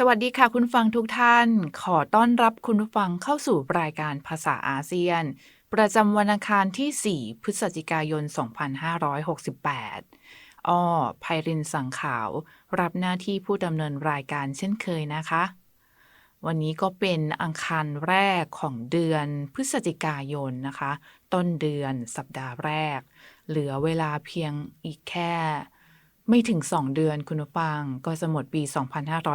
สวัสดีค่ะคุณฟังทุกท่าน ขอต้อนรับคุณผู้ฟังเข้าสู่รายการภาษาอาเซียน ประจำวันอังคารที่ 4 พฤศจิกายน 2568 อ้อไพรินสังขาว รับหน้าที่ผู้ดำเนินรายการเช่นเคยนะคะ วันนี้ก็เป็นอังคารแรกของเดือนพฤศจิกายนนะคะ ต้นเดือนสัปดาห์แรก เหลือเวลาเพียงอีกแค่ ไม่ถึง 2 เดือนคุณผู้ฟังก็จะหมดปี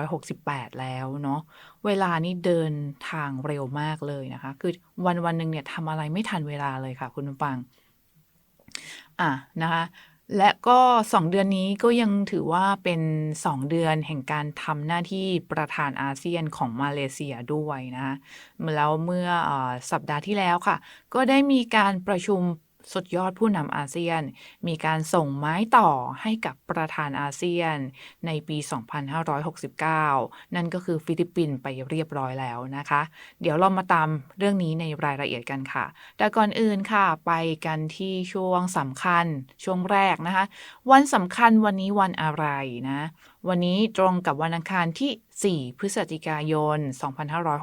2568 แล้วเนาะเวลานี่เดินทางเร็วมากเลยนะคะ คือวันวันหนึ่งเนี่ยทำอะไรไม่ทันเวลาเลยค่ะ คุณผู้ฟังอะนะคะและก็ 2 เดือนนี้ก็ยังถือว่าเป็น 2 เดือนแห่งการทำหน้าที่ประธานอาเซียนของมาเลเซียด้วยนะแล้วเมื่ออสัปดาห์ที่แล้วค่ะ ก็ได้มีการประชุม สุดยอดผู้นำอาเซียน มีการส่งไม้ต่อให้กับประธานอาเซียนในปี 2569 นั่นก็คือฟิลิปปินส์ไปเรียบร้อยแล้วนะคะ เดี๋ยวเรามาตามเรื่องนี้ในรายละเอียดกันค่ะ แต่ก่อนอื่นค่ะ ไปกันที่ช่วงสำคัญช่วงแรกนะคะ วันสำคัญวันนี้วันอะไรนะวันนี้ตรงกับวันอังคารที่ 4 พฤศจิกายน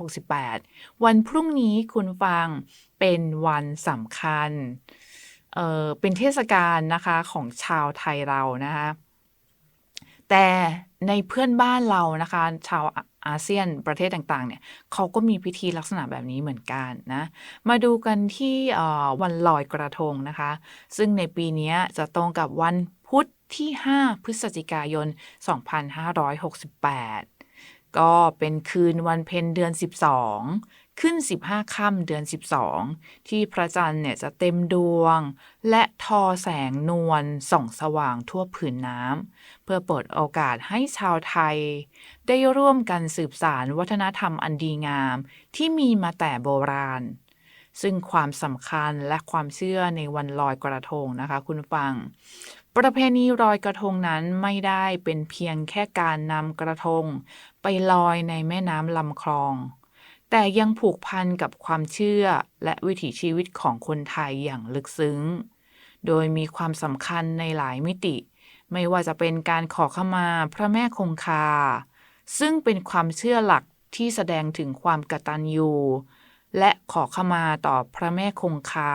2568 วันพรุ่งนี้คุณฟังเป็นวันสำคัญ เออเป็นเทศกาลนะคะของชาวไทยเรานะคะแต่ในเพื่อนบ้านเรานะคะ ชาวอาเซียนประเทศต่าง ๆ เนี่ยเขาก็มีพิธีลักษณะแบบนี้เหมือนกันนะ มาดูกันที่วันลอยกระทงนะคะ ซึ่งในปีนี้จะตรงกับวันพุธที่ 5 พฤศจิกายน 2568 ก็เป็นคืนวันเพ็ญเดือน 12 ขึ้น 15ค่ำเดือน 12 ที่พระจันทร์เนี่ยจะเต็มดวง และทอแสงนวลส่องสว่างทั่วผืนน้ำเพื่อเปิดโอกาสให้ชาวไทย ได้ร่วมกันสืบสารวัฒนธรรมอันดีงาม ที่มีมาแต่โบราณ ซึ่งความสำคัญและความเชื่อในวันลอยกระทงนะคะคุณฟังประเพณีลอยกระทงนั้นไม่ได้เป็นเพียงแค่การนำกระทง ไปลอยในแม่น้ำลำคลอง แต่ยังผูกพันกับความเชื่อและวิถีชีวิตของคนไทยอย่างลึกซึ้ง โดยมีความสำคัญในหลายมิติ ไม่ว่าจะเป็นการขอขมาพระแม่คงคา ซึ่งเป็นความเชื่อหลักที่แสดงถึงความกตัญญูและขอขมาต่อพระแม่คงคา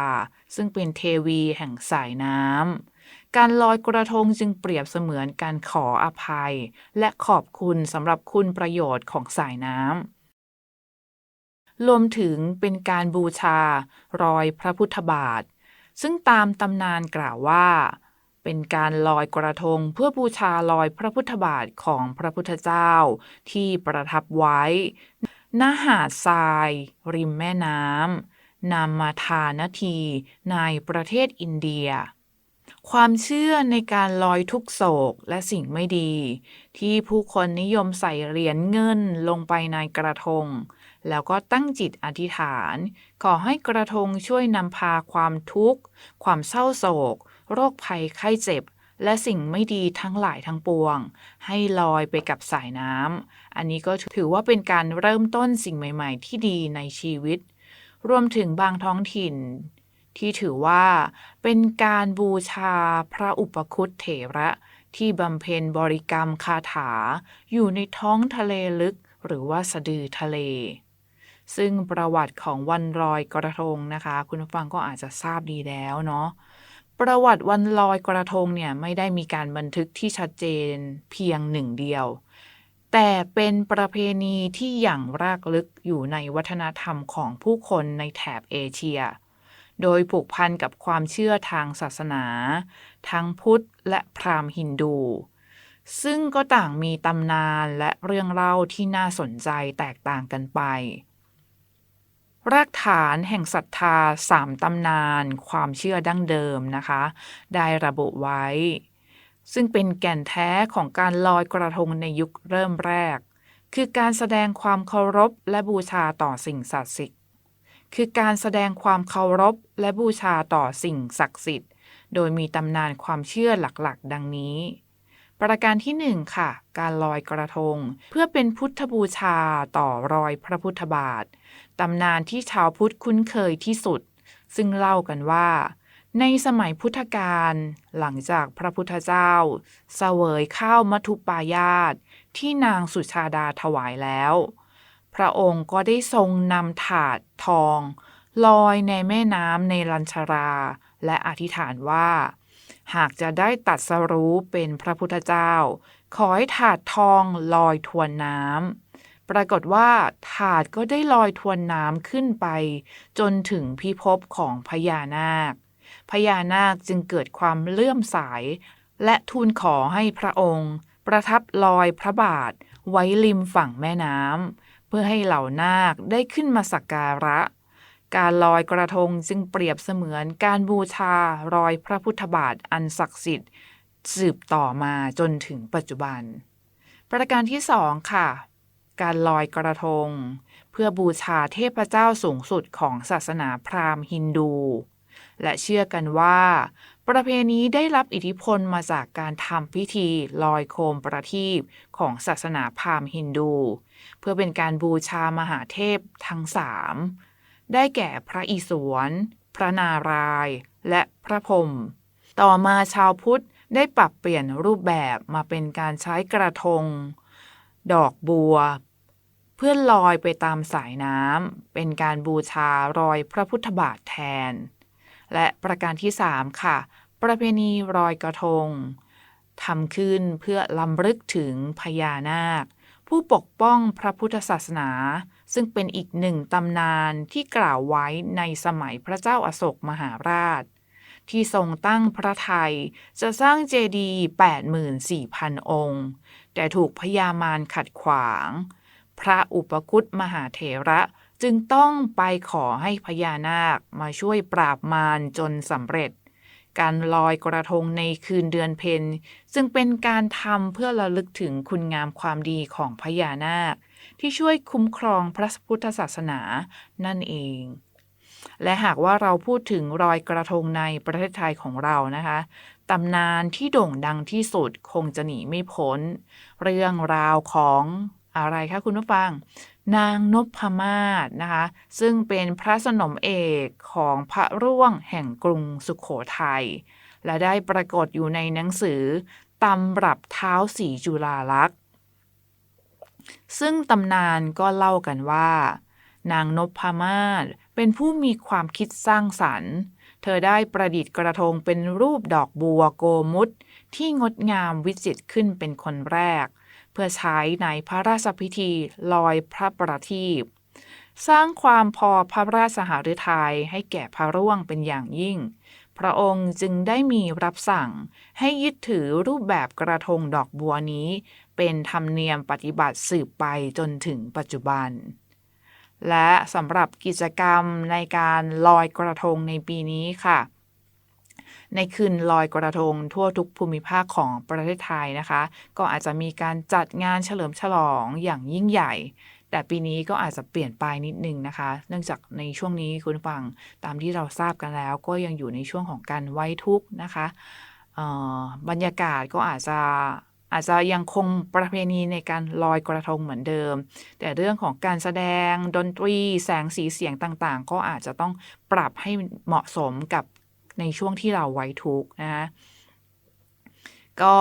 ซึ่งเป็นเทวีแห่งสายน้ำ การลอยกระทงจึงเปรียบเสมือนการขออภัย และขอบคุณสำหรับคุณประโยชน์ของสายน้ำ รวมถึงเป็นการบูชารอยพระพุทธบาท ซึ่งตามตำนานกล่าวว่า เป็นการลอยกระทงเพื่อบูชารอยพระพุทธบาทของพระพุทธเจ้าที่ประทับไว้ณหาดทราย ริมแม่น้ำนามาทานาทีในประเทศอินเดีย ความเชื่อในการลอยทุกโศกและสิ่งไม่ดี ที่ผู้คนนิยมใส่เหรียญเงินลงไปในกระทง แล้วก็ตั้งจิตอธิษฐาน ขอให้กระทงช่วยนำพาความทุกข์ ความเศร้าโศก โรคภัยไข้เจ็บ และสิ่งไม่ดีทั้งหลายทั้งปวง ให้ลอยไปกับสายน้ำ อันนี้ก็ถือว่าเป็นการเริ่มต้นสิ่งใหม่ ๆ ที่ดีในชีวิต รวมถึงบางท้องถิ่น ที่ถือว่า เป็นการบูชาพระอุปคุตเถระที่บำเพ็ญบริกรรมคาถา อยู่ในท้องทะเลลึก หรือว่าสะดือทะเล ซึ่งประวัติของวันลอยกระทงนะคะ คุณผู้ฟังก็อาจจะทราบดีแล้วเนาะประวัติวันลอยกระทงเนี่ยไม่ได้มีการบันทึกที่ชัดเจนเพียงหนึ่งเดียว แต่เป็นประเพณีที่อย่างรากลึกอยู่ในวัฒนธรรมของผู้คนในแถบเอเชีย โดยผูกพันกับความเชื่อทางศาสนา ทั้งพุทธและพราหมณ์ฮินดู ซึ่งก็ต่างมีตำนานและเรื่องเล่าที่น่าสนใจแตกต่างกันไป รากฐานแห่งศรัทธาสามตำนานความเชื่อดั้งเดิมนะคะ ได้ระบุไว้ ซึ่งเป็นแก่นแท้ของการลอยกระทงในยุคเริ่มแรก คือการแสดงความเคารพและบูชาต่อสิ่งศักดิ์สิทธิ์ คือการแสดงความเคารพและบูชาต่อสิ่งศักดิ์สิทธิ์ โดยมีตำนานความเชื่อหลักๆ ดังนี้ประการที่หนึ่งค่ะ การลอยกระทง เพื่อเป็นพุทธบูชาต่อรอยพระพุทธบาท ตำนานที่ชาวพุทธคุ้นเคยที่สุด ซึ่งเล่ากันว่า ในสมัยพุทธกาลหลังจากพระพุทธเจ้า เสวยข้าวมัทุปายาตที่นางสุชาดาถวายแล้ว พระองค์ก็ได้ทรงนำถาดทอง ลอยในแม่น้ำในลัญชรา และอธิษฐานว่า หากจะได้ตัดสรู้เป็นพระพุทธเจ้า ขอให้ถาดทองลอยทวนน้ำ ปรากฏว่าถาดก็ได้ลอยทวนน้ำขึ้นไป จนถึงพิภพของพญานาค พญานาคจึงเกิดความเลื่อมใสและทูลขอให้พระองค์ ประทับลอยพระบาทไว้ริมฝั่งแม่น้ำเพื่อให้เหล่านาคได้ขึ้นมาสักการะ การลอยกระทงจึงเปรียบเสมือนการบูชารอยพระพุทธบาทอันศักดิ์สิทธิ์ สืบต่อมาจนถึงปัจจุบัน ประการที่สองค่ะ การลอยกระทง เพื่อบูชาเทพเจ้าสูงสุดของศาสนาพราหมณ์ฮินดู และเชื่อกันว่า ประเพณีได้รับอิทธิพลมาจากการทำพิธีลอยโคมประทีปของศาสนาพราหมณ์ฮินดู เพื่อเป็นการบูชามหาเทพทั้งสามได้แก่พระอิศวร พระนารายณ์และพระพรหมต่อมาชาวพุทธได้ปรับเปลี่ยนรูปแบบมาเป็นการใช้กระทง ดอกบัว เพื่อลอยไปตามสายน้ำเป็นการบูชารอยพระพุทธบาทแทน และประการที่3ค่ะ ประเพณีรอยกระทงทำขึ้นเพื่อลำลึกถึงพญานาค ผู้ปกป้องพระพุทธศาสนา ซึ่งเป็นอีกหนึ่งตำนานที่กล่าวไว้ในสมัยพระเจ้าอาโศกมหาราช ที่ทรงตั้งพระไทยจะสร้างเจดีย์84,000 องค์ แต่ถูกพญามารขัดขวาง พระอุปคุตมหาเถระจึงต้องไปขอให้พญานาคมาช่วยปราบมารจนสำเร็จ การลอยกระทงในคืนเดือนเพ็ญจึงเป็นการทำเพื่อระลึกถึงคุณงามความดีของพญานาค ที่ช่วยคุ้มครองพระพุทธศาสนานั่นเอง และหากว่าเราพูดถึงรอยกระทงในประเทศไทยของเรานะคะ ตำนานที่โด่งดังที่สุดคงจะหนีไม่พ้น เรื่องราวของอะไรคะคุณผู้ฟัง นางนพมาศนะคะ ซึ่งเป็นพระสนมเอกของพระร่วงแห่งกรุงสุขโขทัย และได้ปรากฏอยู่ในหนังสือตำรับเท้าสีจุฬาลักษณ์ ซึ่งตำนานก็เล่ากันว่า นางนพมาศ เป็นผู้มีความคิดสร้างสรรค์ เธอได้ประดิษฐ์กระทงเป็นรูปดอกบัวโกมุตที่งดงามวิจิตรขึ้นเป็นคนแรก เพื่อใช้ในพระราชพิธีลอยพระประทีปสร้างความพอพระราชหฤทัยให้แก่พระร่วงเป็นอย่างยิ่ง พระองค์จึงได้มีรับสั่งให้ยึดถือรูปแบบกระทงดอกบัวนี้ เป็นธรรมเนียมปฏิบัติสืบไปจนถึงปัจจุบัน และสำหรับกิจกรรมในการลอยกระทงในปีนี้ค่ะ ในคืนลอยกระทงทั่วทุกภูมิภาคของประเทศไทยนะคะ ก็อาจจะมีการจัดงานเฉลิมฉลองอย่างยิ่งใหญ่ แต่ปีนี้ก็อาจจะเปลี่ยนไปนิดนึงนะคะ เนื่องจากในช่วงนี้คุณฟังตามที่เราทราบกันแล้ว ก็ยังอยู่ในช่วงของการไว้ทุกข์นะคะบรรยากาศก็อาจจะ อาจจะยังคงประเพณีในการลอยกระทงเหมือนเดิม แต่เรื่องของการแสดงดนตรีแสงสีเสียงต่างๆ ก็อาจจะต้องปรับให้เหมาะสมกับในช่วงที่เราไว้ทุกข์นะคะก็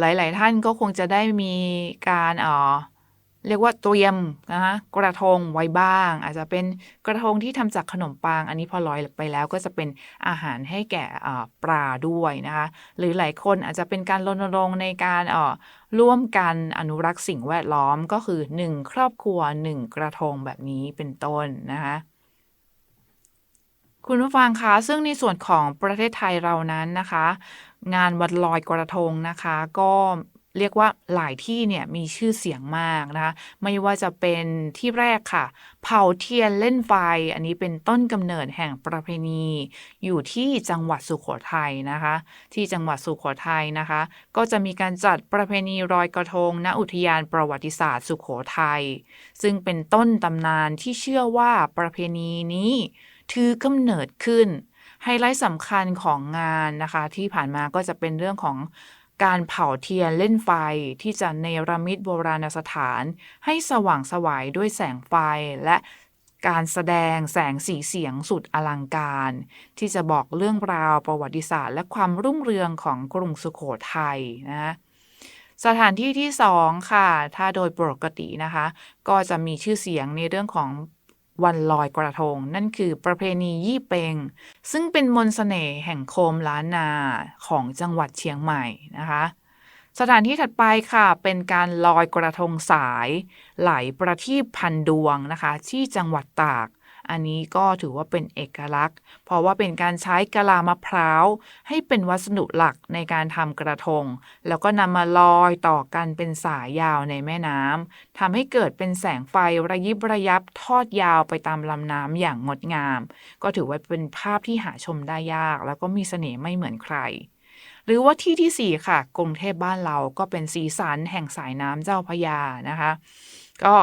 หลาย ๆ ท่านก็คงจะได้มีการ เรียกว่าเตรียมนะคะกระทงไว้บ้าง อาจจะเป็นกระทงที่ทำจากขนมปัง อันนี้พอลอยไปแล้วก็จะเป็นอาหารให้แก่ปลาด้วยนะคะหรือหลายคนอาจจะเป็นการรณรงค์ในการร่วมกันอนุรักษ์สิ่งแวดล้อมก็คือ 1 ครอบครัว 1 กระทงแบบนี้เป็นต้นนะคะคุณผู้ฟังคะ ซึ่งในส่วนของประเทศไทยเรานั้นนะคะ งานวันลอยกระทงนะคะ ก็ เรียกว่าหลายที่เนี่ยมีชื่อเสียงมากนะคะไม่ว่าจะเป็นที่แรกค่ะ เผาเทียนเล่นไฟ อันนี้เป็นต้นกำเนิดแห่งประเพณี อยู่ที่จังหวัดสุขโขทัยนะคะ ที่จังหวัดสุขโขทัยนะคะ ก็จะมีการจัดประเพณีลอยกระทงณอุทยานประวัติศาสตร์สุขโขทัยซึ่งเป็นต้นตำนานที่เชื่อว่าประเพณีนี้ถือกำเนิดขึ้นไฮไลท์สำคัญของงานนะคะ ที่ผ่านมาก็จะเป็นเรื่องของ การเผาเทียนเล่นไฟที่จะเนรมิตโบราณสถาน ให้สว่างสวายด้วยแสงไฟและการแสดงแสงสีเสียงสุดอลังการ ที่จะบอกเรื่องราวประวัติศาสตร์ และความรุ่งเรืองของกรุงสุโขทัยนะสถานที่ที่สองค่ะ ถ้าโดยปกตินะคะ ก็จะมีชื่อเสียงในเรื่องของ วันลอยกระทง นั่นคือประเพณียี่เปง ซึ่งเป็นมนต์เสน่ห์แห่งโคมล้านนาของจังหวัดเชียงใหม่นะคะ สถานที่ถัดไปค่ะ เป็นการลอยกระทงสาย ไหลประทีปพันดวงนะคะ ที่จังหวัดตาก อันนี้ก็ถือว่าเป็นเอกลักษณ์ เพราะว่าเป็นการใช้กะลามะพร้าวให้เป็นวัสดุหลักในการทำกระทง แล้วก็นำมาลอยต่อกันเป็นสายยาวในแม่น้ำทำให้เกิดเป็นแสงไฟระยิบระยับทอดยาวไปตามลำน้ำอย่างงดงาม ก็ถือว่าเป็นภาพที่หาชมได้ยาก แล้วก็มีเสน่ห์ไม่เหมือนใครหรือว่าที่ที่ 4 ค่ะ กรุงเทพบ้านเราก็เป็นสีสันแห่งสายน้ำเจ้าพระยานะคะ ก็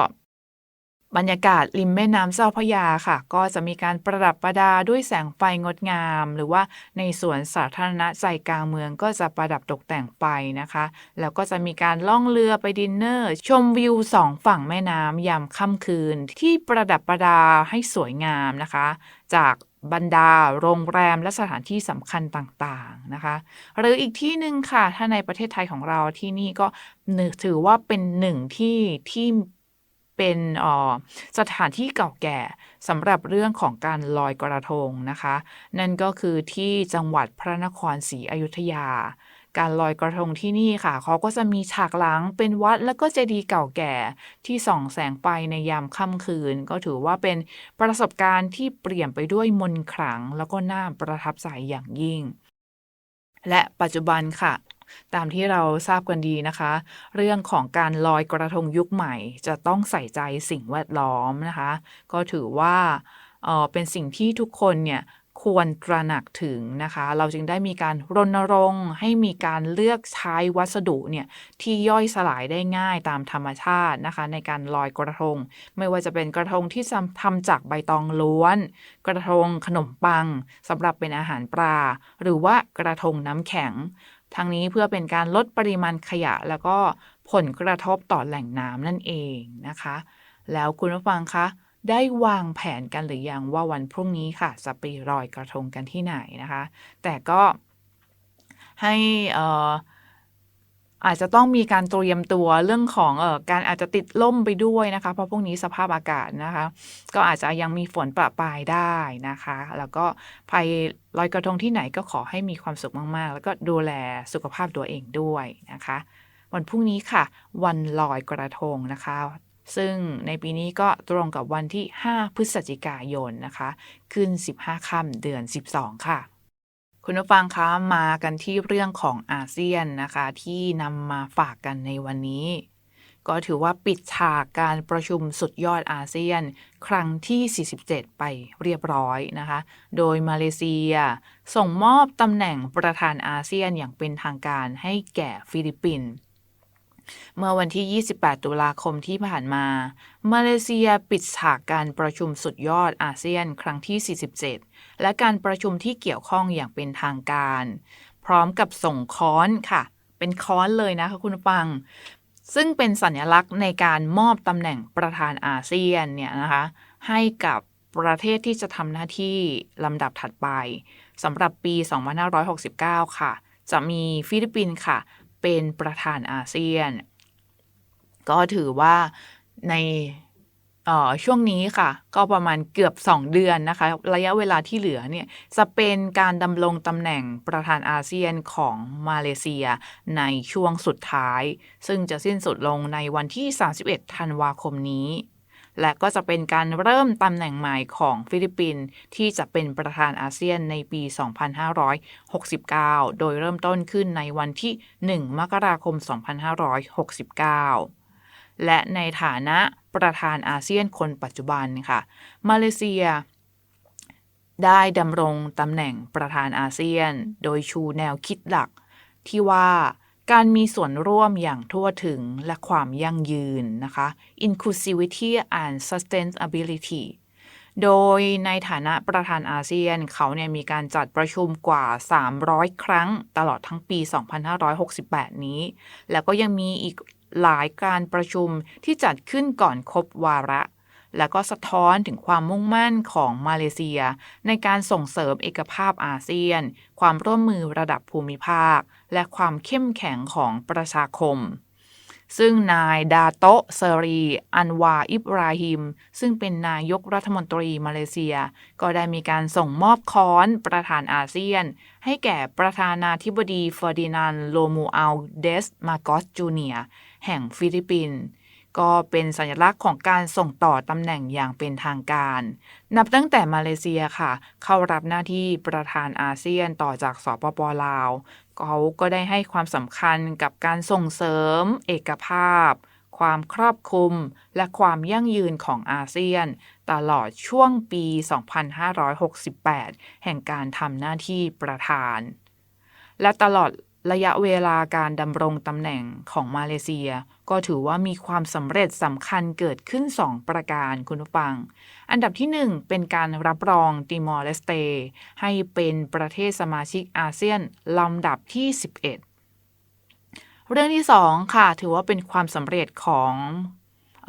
บรรยากาศริมแม่น้ำเจ้าพระยาค่ะ ก็จะมีการประดับประดาด้วยแสงไฟงดงาม หรือว่าในสวนสาธารณะใจกลางเมืองก็จะประดับตกแต่งไฟนะคะ แล้วก็จะมีการล่องเรือไปดินเนอร์ ชมวิวสองฝั่งแม่น้ำยามค่ำคืน ที่ประดับประดาให้สวยงามนะคะ จากบรรดาโรงแรมและสถานที่สำคัญต่างๆนะคะ หรืออีกที่หนึ่งค่ะ ถ้าในประเทศไทยของเราที่นี่ก็ถือว่าเป็นหนึ่งที่ที่ เป็นสถานที่เก่าแก่สำหรับเรื่องของการลอยกระทงนะคะ นั่นก็คือที่จังหวัดพระนครศรีอยุธยา การลอยกระทงที่นี่ค่ะ เขาก็จะมีฉากหลังเป็นวัดแล้วก็เจดีย์เก่าแก่ที่ส่องแสงไฟในยามค่ำคืน ก็ถือว่าเป็นประสบการณ์ที่เปลี่ยนไปด้วยมนต์ขลัง แล้วก็น่าประทับใจอย่างยิ่ง และปัจจุบันค่ะ ตามที่เราทราบกันดีนะคะ เรื่องของการลอยกระทงยุคใหม่ จะต้องใส่ใจสิ่งแวดล้อมนะคะ ก็ถือว่าเออเป็นสิ่งที่ทุกคนเนี่ยควรตระหนักถึงนะคะ เราจึงได้มีการรณรงค์ให้มีการเลือกใช้วัสดุเนี่ยที่ย่อยสลายได้ง่ายตามธรรมชาตินะคะ ในการลอยกระทง ไม่ว่าจะเป็นกระทงที่ทำจากใบตองล้วน กระทงขนมปังสำหรับเป็นอาหารปลาหรือว่ากระทงน้ำแข็ง ทั้งนี้เพื่อเป็นการลดปริมาณขยะ แล้วก็ผลกระทบต่อแหล่งน้ำนั่นเองนะคะ แล้วคุณผู้ฟังคะได้วางแผนกันหรือยังว่าวันพรุ่งนี้ค่ะจะไปลอยกระทงกันที่ไหนนะคะ แต่ก็ให้ออ อาจจะต้องมีการเตรียมตัวเรื่องของเออการอาจจะติดล่มไปด้วยนะคะ เพราะพวกนี้สภาพอากาศนะคะ ก็อาจจะยังมีฝนประปรายได้นะคะ แล้วก็ไปลอยกระทงที่ไหนก็ขอให้มีความสุขมากๆ แล้วก็ดูแลสุขภาพตัวเองด้วยนะคะ วันพรุ่งนี้ค่ะ วันลอยกระทงนะคะ ซึ่งในปีนี้ก็ตรงกับวันที่ 5 พฤศจิกายนนะคะ ขึ้น 15ค่ำเดือน 12 ค่ะ คุณผู้ฟังคะมากันที่เรื่องของอาเซียนนะคะ ที่นำมาฝากกันในวันนี้ ก็ถือว่าปิดฉากการประชุมสุดยอดอาเซียน ครั้งที่ 47 ไปเรียบร้อยนะคะ โดยมาเลเซีย ส่งมอบตำแหน่งประธานอาเซียนอย่างเป็นทางการให้แก่ฟิลิปปินส์เมื่อวันที่ 28 ตุลาคมที่ผ่านมา มาเลเซียปิดฉากการประชุมสุดยอดอาเซียน ครั้งที่ 47 และการประชุมที่เกี่ยวข้องอย่างเป็นทางการ พร้อมกับส่งค้อนค่ะ เป็นค้อนเลยนะคะคุณฟัง ซึ่งเป็นสัญลักษณ์ในการมอบตำแหน่งประธานอาเซียนเนี่ยนะคะให้กับประเทศที่จะทำหน้าที่ลำดับถัดไปสำหรับปี 2569 ค่ะ จะมีฟิลิปปินส์ค่ะ เป็นประธานอาเซียน ก็ถือว่าใน ช่วงนี้ค่ะ ก็ประมาณเกือบ 2 เดือนนะคะ ระยะเวลาที่เหลือเนี่ยจะเป็นการดำรงตำแหน่งประธานอาเซียนของมาเลเซียในช่วงสุดท้าย ซึ่งจะสิ้นสุดลงในวันที่ 31 ธันวาคมนี้ และก็จะเป็นการเริ่มตำแหน่งใหม่ของฟิลิปปินส์ที่จะเป็นประธานอาเซียนในปี 2569 โดยเริ่มต้นขึ้นในวันที่ 1 มกราคม 2569 และในฐานะ ประธานอาเซียนคนปัจจุบันค่ะ มาเลเซีย ได้ดำรงตำแหน่งประธานอาเซียน โดยชูแนวคิดหลัก ที่ว่าการมีส่วนร่วมอย่างทั่วถึงและความยั่งยืนนะคะ inclusivity and sustainability โดยในฐานะประธานอาเซียน เขาเนี่ยมีการจัดประชุมกว่า 300 ครั้งตลอดทั้งปี 2568 นี้ แล้วก็ยังมีอีก หลายการประชุมที่จัดขึ้นก่อนครบวาระ แล้วก็สะท้อนถึงความมุ่งมั่นของมาเลเซีย ในการส่งเสริมเอกภาพอาเซียน ความร่วมมือระดับภูมิภาค และความเข้มแข็งของประชาคมซึ่งนายดาโตะเซรี อันวาอิบราฮิม ซึ่งเป็นนายกรัฐมนตรีมาเลเซีย ก็ได้มีการส่งมอบค้อนประธานอาเซียน ให้แก่ประธานาธิบดีเฟอร์ดินานโลมูอัลเดส มาโกสจูเนียร์ แห่งฟิลิปปินส์ก็เป็นสัญลักษณ์ของการส่งต่อตำแหน่งอย่างเป็นทางการ นับตั้งแต่มาเลเซียค่ะ เข้ารับหน้าที่ประธานอาเซียนต่อจากสปปลาว เขาก็ได้ให้ความสำคัญกับการส่งเสริม เอกภาพ ความครอบคลุม และความยั่งยืนของอาเซียน ตลอดช่วงปี 2568 แห่งการทำหน้าที่ประธาน และตลอด ระยะเวลาการดำรงตำแหน่งของมาเลเซีย ก็ถือว่ามีความสำเร็จสำคัญเกิดขึ้น 2 ประการคุณผู้ฟัง อันดับที่ 1 เป็นการรับรองติมอร์เลสเต ให้เป็นประเทศสมาชิกอาเซียนลำดับที่ 11 เรื่องที่ 2 ค่ะ ถือว่าเป็นความสำเร็จของ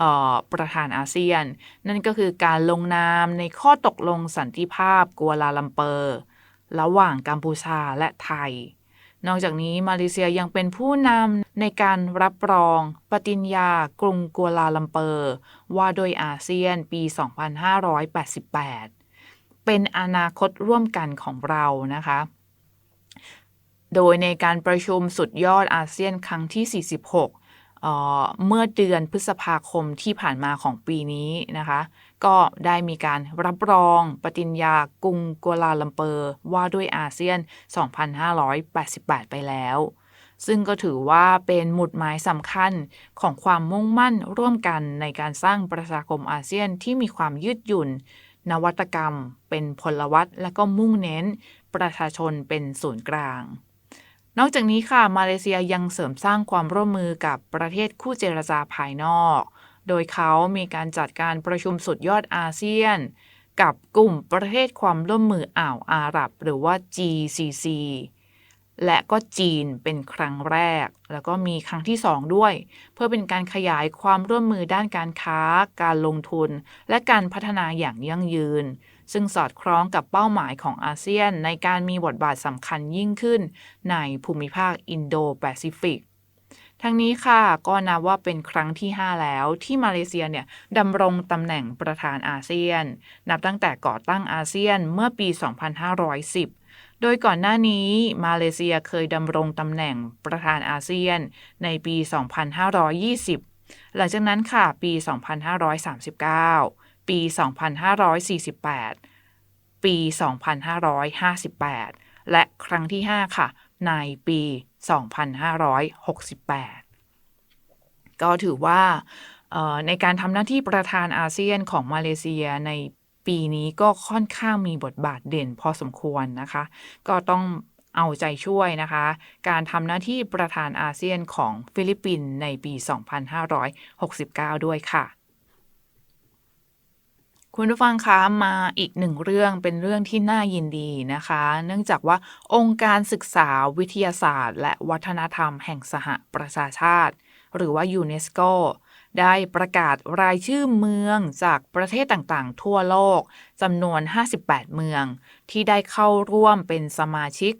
ออประธานอาเซียน นั่นก็คือการลงนามในข้อตกลงสันติภาพกัวลาลัมเปอร์ ระหว่างกัมพูชาและไทย นอกจากนี้มาเลเซียยังเป็นผู้นำในการรับรอง ปฏิญญากรุงกัวลาลัมเปอร์ ว่าโดยอาเซียนปี 2588 เป็นอนาคตร่วมกันของเรานะคะ โดยในการประชุมสุดยอดอาเซียนครั้งที่ 46เออเมื่อเดือนพฤษภาคมที่ผ่านมาของปีนี้นะคะ ก็ได้มีการรับรองปฏิญญากรุงกัวลาลัมเปอร์ว่าด้วยอาเซียน 2588 ไปแล้ว ซึ่งก็ถือว่าเป็นหมุดหมายสำคัญของความมุ่งมั่นร่วมกันในการสร้างประชาคมอาเซียนที่มีความยืดหยุ่น นวัตกรรม เป็นพลวัตและก็มุ่งเน้น ประชาชนเป็นศูนย์กลางนอกจากนี้ค่ะ มาเลเซียยังเสริมสร้างความร่วมมือกับประเทศคู่เจรจาภายนอก โดยเขามีการจัดการประชุมสุดยอดอาเซียน กับกลุ่มประเทศความร่วมมืออ่าวอาหรับ หรือว่า GCC และก็จีนเป็นครั้งแรก แล้วก็มีครั้งที่ 2 ด้วย เพื่อเป็นการขยายความร่วมมือด้านการค้า การลงทุน และการพัฒนาอย่างยั่งยืน ซึ่งสอดคล้องกับเป้าหมายของอาเซียน ในการมีบทบาทสำคัญยิ่งขึ้น ในภูมิภาคอินโดแปซิฟิก ทั้งนี้ค่ะก็นับว่าเป็นครั้งที่ 5 แล้วที่มาเลเซียเนี่ยดำรงตำแหน่งประธานอาเซียน นับตั้งแต่ก่อตั้งอาเซียนเมื่อปี 2510โดยก่อนหน้านี้มาเลเซียเคยดำรงตำแหน่งประธานอาเซียนในปี 2520 หลังจากนั้นค่ะ ปี 2539 ปี 2548 ปี 2558 และครั้งที่ 5 ค่ะ ในปี 2568 ก็ถือว่าในการทำหน้าที่ประธานอาเซียนของมาเลเซียในปีนี้ก็ค่อนข้างมีบทบาทเด่นพอสมควรนะคะ ก็ต้องเอาใจช่วยนะคะ การทำหน้าที่ประธานอาเซียนของฟิลิปปินส์ในปี 2569 ด้วยค่ะ คุณผู้ฟังคะมาอีกหนึ่งเรื่องเป็นเรื่องที่น่ายินดีนะคะ เนื่องจากว่าองค์การศึกษาวิทยาศาสตร์ และวัฒนธรรมแห่งสหประชาชาติ หรือว่ายูเนสโกได้ประกาศรายชื่อเมืองจากประเทศต่างๆ ทั่วโลกจำนวน 58 เมือง ที่ได้เข้าร่วมเป็นสมาชิก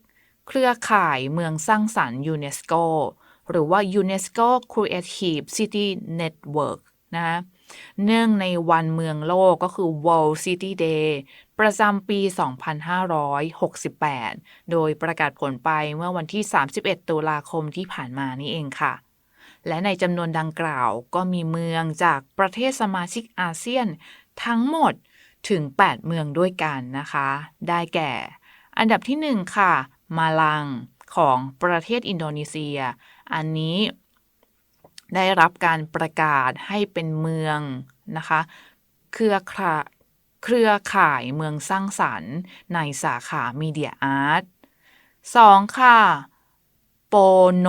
เครือข่ายเมืองสร้างสรรค์ยูเนสโกหรือว่า UNESCO Creative City Network นะคะ เนื่องในวันเมืองโลกก็คือ World City Day ประจำปี 2568 โดยประกาศผลไปเมื่อวันที่ 31 ตุลาคมที่ผ่านมานี่เองค่ะ และในจำนวนดังกล่าวก็มีเมืองจากประเทศสมาชิกอาเซียนทั้งหมดถึง 8 เมืองด้วยกันนะคะ ได้แก่ อันดับที่ 1 ค่ะ มาลังของประเทศอินโดนีเซีย อันนี้ ได้รับการประกาศให้เป็นเมืองนะคะเครือข่ายเครือข่ายเมืองสร้างสรรค์ในสาขามีเดียอาร์ตสองค่ะโปโน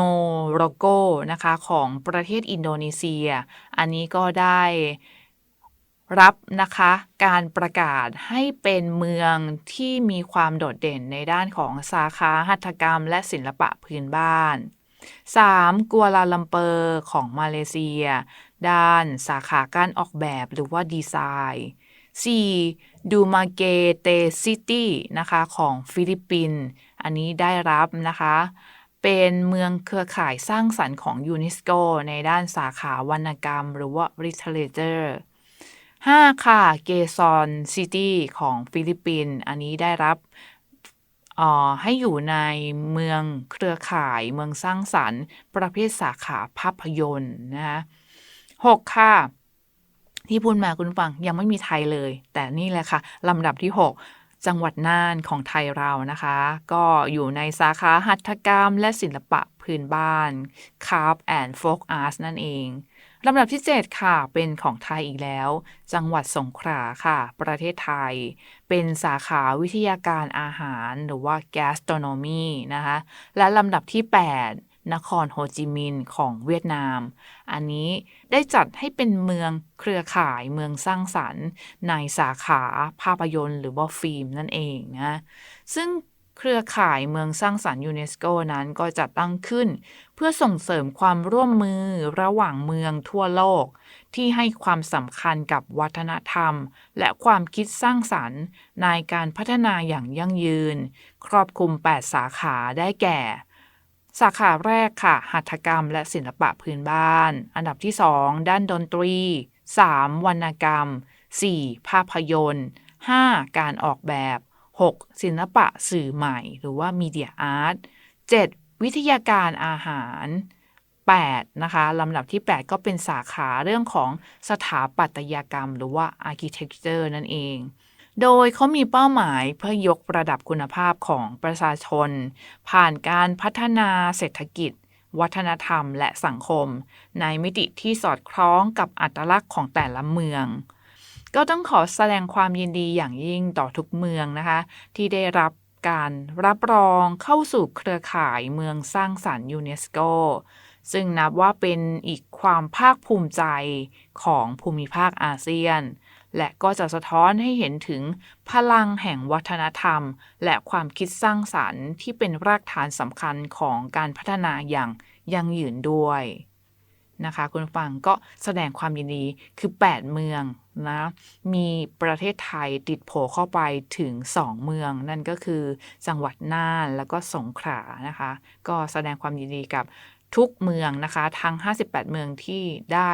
โรโกนะคะของประเทศอินโดนีเซีย อันนี้ก็ได้รับนะคะการประกาศให้เป็นเมืองที่มีความโดดเด่นในด้านของสาขาหัตถกรรมและศิลปะพื้นบ้าน 3. กัวลาลัมเปอร์ของมาเลเซีย ด้านสาขาการออกแบบหรือว่าดีไซน์ 4. ดูมาเกเตซิตี้นะคะของฟิลิปปินส์อันนี้ได้รับนะคะ เป็นเมืองเครือข่ายสร้างสรรค์ของยูเนสโกในด้านสาขาวรรณกรรม หรือว่า literature 5. ค่ะ เกซอนซิตี้ของฟิลิปปินส์อันนี้ได้รับ ให้อยู่ในเมืองเครือข่ายเมืองสร้างสรรค์ ประเภทสาขาภาพยนตร์นะคะหกค่ะที่พูดมาคุณฟังยังไม่มีไทยเลย แต่นี่แหละค่ะลำดับที่ 6 จังหวัดน่านของไทยเรานะคะ ก็อยู่ในสาขาหัตถกรรมและศิลปะพื้นบ้าน Craft and Folk Arts นั่นเอง ลำดับที่ 7 ค่ะ เป็นของไทยอีกแล้ว จังหวัดสงขลาค่ะ ประเทศไทย เป็นสาขาวิทยาการอาหารหรือว่า gastronomy นะคะ และลำดับที่ 8 นครโฮจิมินห์ของเวียดนาม อันนี้ได้จัดให้เป็นเมืองเครือข่ายเมืองสร้างสรรค์ ในสาขาภาพยนตร์หรือว่าฟิล์มนั่นเองนะ ซึ่งเครือข่ายเมืองสร้างสรรค์ยูเนสโกนั้นก็จัดตั้งขึ้น พื่อส่งเสริมความร่วมมือระหว่างเมืองทั่วโลก ที่ให้ความสำคัญกับวัฒนธรรม และความคิดสร้างสรรค์ ในการพัฒนาอย่างยั่งยืน ครอบคลุม 8 สาขาได้แก่ สาขาแรกค่ะ หัตถกรรมและศิลปะพื้นบ้าน อันดับที่ 2 ด้านดนตรี 3. วรรณกรรม 4. ภาพยนตร์ 5. การออกแบบ 6. ศิลปะสื่อใหม่ หรือว่า Media Art 7. วิทยาการอาหาร 8. นะคะลำดับที่ 8 ก็เป็นสาขาเรื่องของสถาปัตยกรรม หรือว่า Architecture นั่นเอง โดยเขามีเป้าหมายเพื่อยกระดับคุณภาพของประชาชน ผ่านการพัฒนาเศรษฐกิจ วัฒนธรรม และสังคม ในมิติที่สอดคล้องกับอัตลักษณ์ของแต่ละเมืองก็ต้องขอแสดงความยินดีอย่างยิ่งต่อทุกเมืองนะคะ ที่ได้รับ การรับรองเข้าสู่เครือข่ายเมืองสร้างสรรค์ยูเนสโก ซึ่งนับว่าเป็นอีกความภาคภูมิใจของภูมิภาคอาเซียน และก็จะสะท้อนให้เห็นถึงพลังแห่งวัฒนธรรม และความคิดสร้างสรรค์ที่เป็นรากฐานสำคัญของการพัฒนาอย่างยั่งยืนด้วย นะคะ คุณฟังก็แสดงความยินดีคือ 8 เมืองนะมีประเทศไทยติดโผเข้าไปถึง 2 เมือง นั่นก็คือจังหวัดน่านแล้วก็สงขลานะคะ ก็แสดงความยินดีกับทุกเมืองนะคะ ทั้ง 58 เมืองที่ได้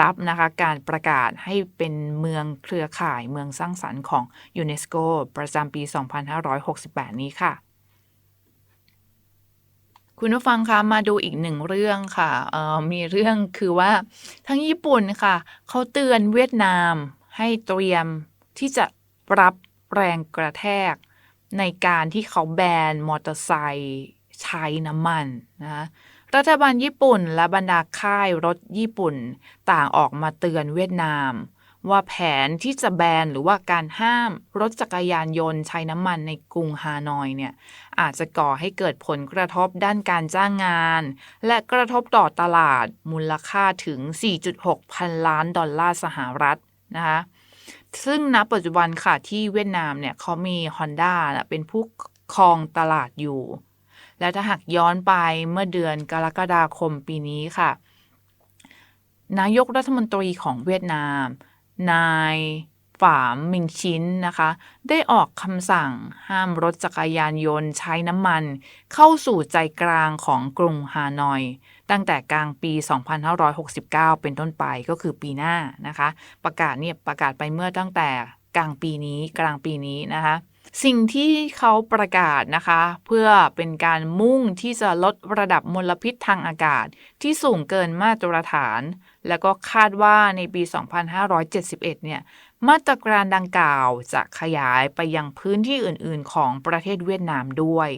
รับนะคะการประกาศให้เป็นเมืองเครือข่ายเมืองสร้างสรรค์ของยูเนสโกประจำปี 2568 นี้ค่ะ คุณผู้ฟังคะมาดูอีกหนึ่งเรื่องค่ะเอ่อมีเรื่องคือว่าทั้งญี่ปุ่นค่ะ เขาเตือนเวียดนามให้เตรียมที่จะรับแรงกระแทก ในการที่เขาแบนมอเตอร์ไซค์ใช้น้ำมันนะรัฐบาลญี่ปุ่นและบรรดาค่ายรถญี่ปุ่น ต่างออกมาเตือนเวียดนาม ว่าแผนที่จะแบนหรือว่าการห้ามรถจักรยานยนต์ใช้น้ำมันในกรุงฮานอยเนี่ยอาจจะก่อให้เกิดผลกระทบด้านการจ้างงาน และกระทบต่อตลาดมูลค่าถึง 4.6 พันล้านดอลลาร์สหรัฐนะคะซึ่งณปัจจุบันค่ะที่เวียดนามเนี่ยเขามี Honda เป็นผู้ครองตลาดอยู่ และถ้าหากย้อนไปเมื่อเดือนกรกฎาคมปีนี้ค่ะ นายกรัฐมนตรีของเวียดนาม นายฝามมิงชินนะคะ ได้ออกคำสั่งห้ามรถจักรยานยนต์ใช้น้ำมัน เข้าสู่ใจกลางของกรุงฮานอย ตั้งแต่กลางปี 2569 เป็นต้นไปก็คือปีหน้านะคะ ประกาศเนี่ยประกาศไปเมื่อตั้งแต่กลางปีนี้กลางปีนี้นะคะ สิ่งที่เขาประกาศนะคะ เพื่อเป็นการมุ่งที่จะลดระดับมลพิษทางอากาศ ที่สูงเกินมาตรฐาน แล้วก็คาดว่าในปี 2571 เนี่ย มาตรการดังกล่าวจะขยายไปยังพื้นที่อื่นๆ ของประเทศเวียดนามด้วย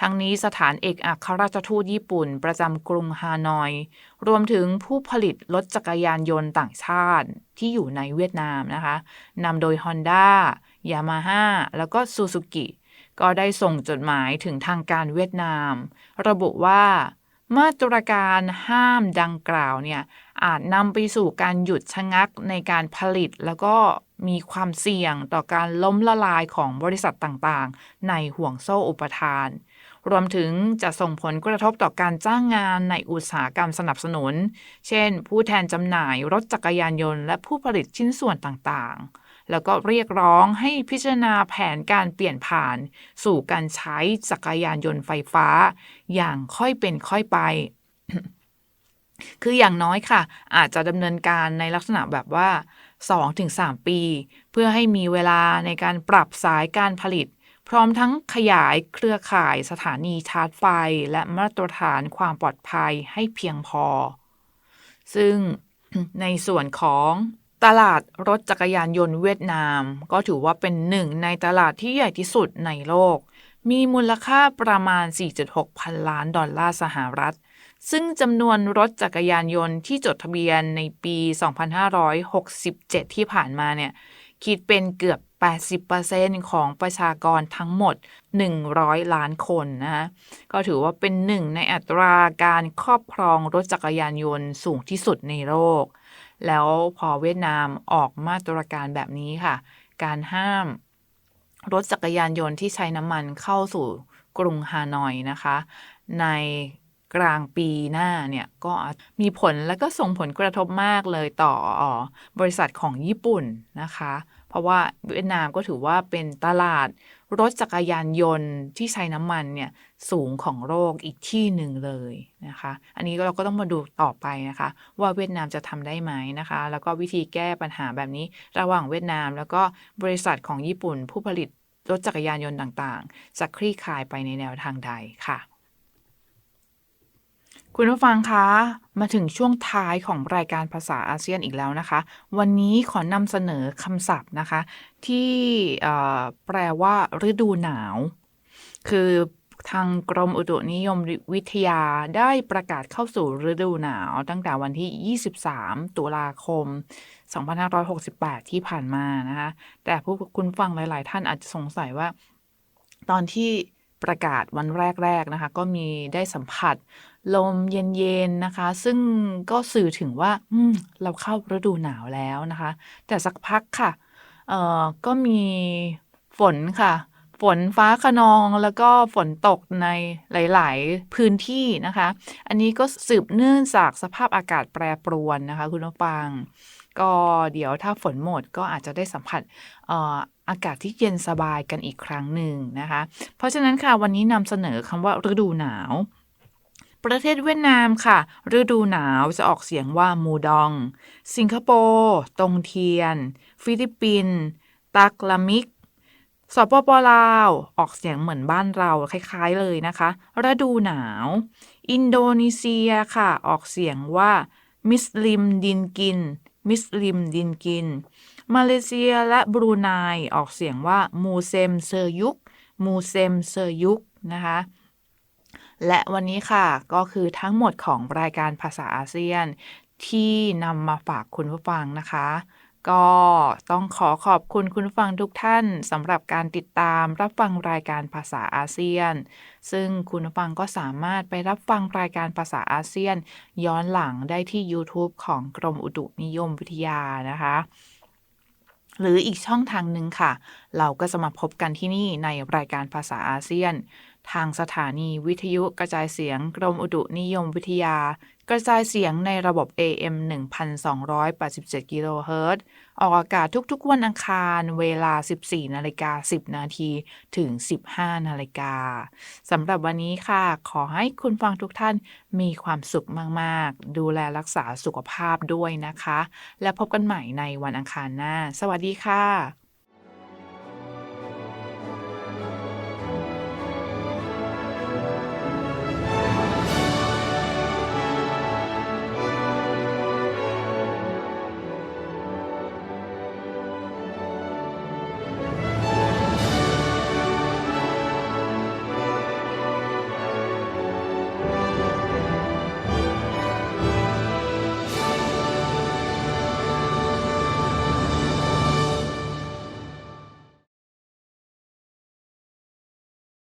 ทั้งนี้สถานเอกอัครราชทูตญี่ปุ่น ประจำกรุงฮานอย รวมถึงผู้ผลิตรถจักรยานยนต์ต่างชาติที่อยู่ในเวียดนามนะคะนำโดย Honda Yamaha แล้วก็ Suzuki ก็ได้ส่งจดหมายถึงทางการเวียดนาม ระบุว่ามาตรการห้ามดังกล่าวเนี่ยอาจนำไปสู่การหยุดชะงักในการผลิต แล้วก็มีความเสี่ยงต่อการล้มละลายของบริษัทต่างๆ ในห่วงโซ่อุปทาน รวมถึงจะส่งผลกระทบต่อการจ้างงานในอุตสาหกรรมสนับสนุน เช่น ผู้แทนจำหน่ายรถจักรยานยนต์และผู้ผลิตชิ้นส่วนต่างๆ แล้วก็เรียกร้องให้พิจารณาแผนการเปลี่ยนผ่าน สู่การใช้จักรยานยนต์ไฟฟ้า อย่างค่อยเป็นค่อยไป คืออย่างน้อยค่ะ อาจจะดำเนินการในลักษณะแบบว่า 2-3 ปี เพื่อให้มีเวลาในการปรับสายการผลิต พร้อมทั้งขยายเครือข่ายสถานีชาร์จไฟ และมาตรฐานความปลอดภัยให้เพียงพอ ซึ่งในส่วนของ ตลาดรถจักรยานยนต์เวียดนาม ก็ถือว่าเป็นหนึ่งในตลาดที่ใหญ่ที่สุดในโลก มีมูลค่าประมาณ 4.6 พันล้านดอลลาร์สหรัฐ ซึ่งจำนวนรถจักรยานยนต์ที่จดทะเบียนในปี 2567 ที่ผ่านมาเนี่ย คิดเป็นเกือบ 80%ของประชากรทั้งหมด 100 ล้านคนนะคะก็ถือว่าเป็นหนึ่งในอัตราการครอบครองรถจักรยานยนต์สูงที่สุดในโลก แล้วพอเวียดนามออกมาตรการแบบนี้ค่ะ การห้ามรถจักรยานยนต์ที่ใช้น้ำมันเข้าสู่กรุงฮานอยนะคะ ในกลางปีหน้าเนี่ยก็มีผลและก็ส่งผลกระทบมากเลยต่อบริษัทของญี่ปุ่นนะคะ เพราะว่าเวียดนามก็ถือว่าเป็นตลาดรถจักรยานยนต์ที่ใช้น้ำมันเนี่ยสูงของโลกอีกที่หนึ่งเลยนะคะ อันนี้เราก็ต้องมาดูต่อไปนะคะ ว่าเวียดนามจะทำได้ไหมนะคะ แล้วก็วิธีแก้ปัญหาแบบนี้ระหว่างเวียดนาม แล้วก็บริษัทของญี่ปุ่นผู้ผลิตรถจักรยานยนต์ต่างๆจะคลี่คลายไปในแนวทางใดค่ะ คุณผู้ฟังคะ มาถึงช่วงท้ายของรายการภาษาอาเซียนอีกแล้วนะคะ วันนี้ขอนำเสนอคำศัพท์นะคะ ที่แปลว่าฤดูหนาว คือทางกรมอุตุนิยมวิทยาได้ประกาศเข้าสู่ฤดูหนาว ตั้งแต่วันที่ 23 ตุลาคม 2568 ที่ผ่านมานะคะ แต่ผู้คุณฟังหลาย ๆ ท่านอาจจะสงสัยว่า ตอนที่ ประกาศวันแรกๆนะคะ ก็มีได้สัมผัส ลมเย็นๆนะคะ ซึ่งก็สื่อถึงว่าเราเข้าฤดูหนาวแล้วนะคะ แต่สักพักค่ะก็มีฝนค่ะ ฝนฟ้าคะนองแล้วก็ฝนตกในหลาย ๆ พื้นที่นะคะ อันนี้ก็สืบเนื่องจากสภาพอากาศแปรปรวนนะคะ คุณผู้ฟัง ก็เดี๋ยวถ้าฝนหมดก็อาจจะได้สัมผัสเอ่ออากาศที่เย็นสบายกันอีกครั้งหนึ่งนะคะ เพราะฉะนั้นค่ะวันนี้นำเสนอคำว่าฤดูหนาว ประเทศเวียดนามค่ะ ฤดูหนาวจะออกเสียงว่ามูดอง สิงคโปร์ตงเทียน ฟิลิปปินส์ตักลามิกสปปลาว ออกเสียงเหมือนบ้านเราคล้ายๆเลยนะคะ ฤดูหนาว อินโดนีเซียค่ะ ออกเสียงว่ามิสลิมดินกิน มิสลิมดินกิน มาเลเซียและบรูไนออกเสียงว่ามูเซมเซอร์ยุกมูเซมเซอร์ยุกนะคะและวันนี้ค่ะก็คือทั้งหมดของรายการภาษาอาเซียนที่นำมาฝากคุณผู้ฟังนะคะ ก็ต้องขอขอบคุณคุณฟังทุกท่านสำหรับการติดตามรับฟังรายการภาษาอาเซียน ซึ่งคุณฟังก็สามารถไปรับฟังรายการภาษาอาเซียน ย้อนหลังได้ที่ YouTube ของกรมอุตุนิยมวิทยานะคะ หรืออีกช่องทางหนึ่งค่ะ เราก็จะมาพบกันที่นี่ในรายการภาษาอาเซียน ทางสถานีวิทยุกระจายเสียงกรมอุตุนิยมวิทยา กระจายเสียงในระบบ AM 1287กิโลเฮิรตซ์ออกอากาศทุกๆวันอังคารเวลา 14นาฬิกา10 นาทีถึง 15นาฬิกาสำหรับวันนี้ค่ะ ขอให้คุณฟังทุกท่านมีความสุขมากๆ ดูแลรักษาสุขภาพด้วยนะคะ และพบกันใหม่ในวันอังคารหน้า สวัสดีค่ะ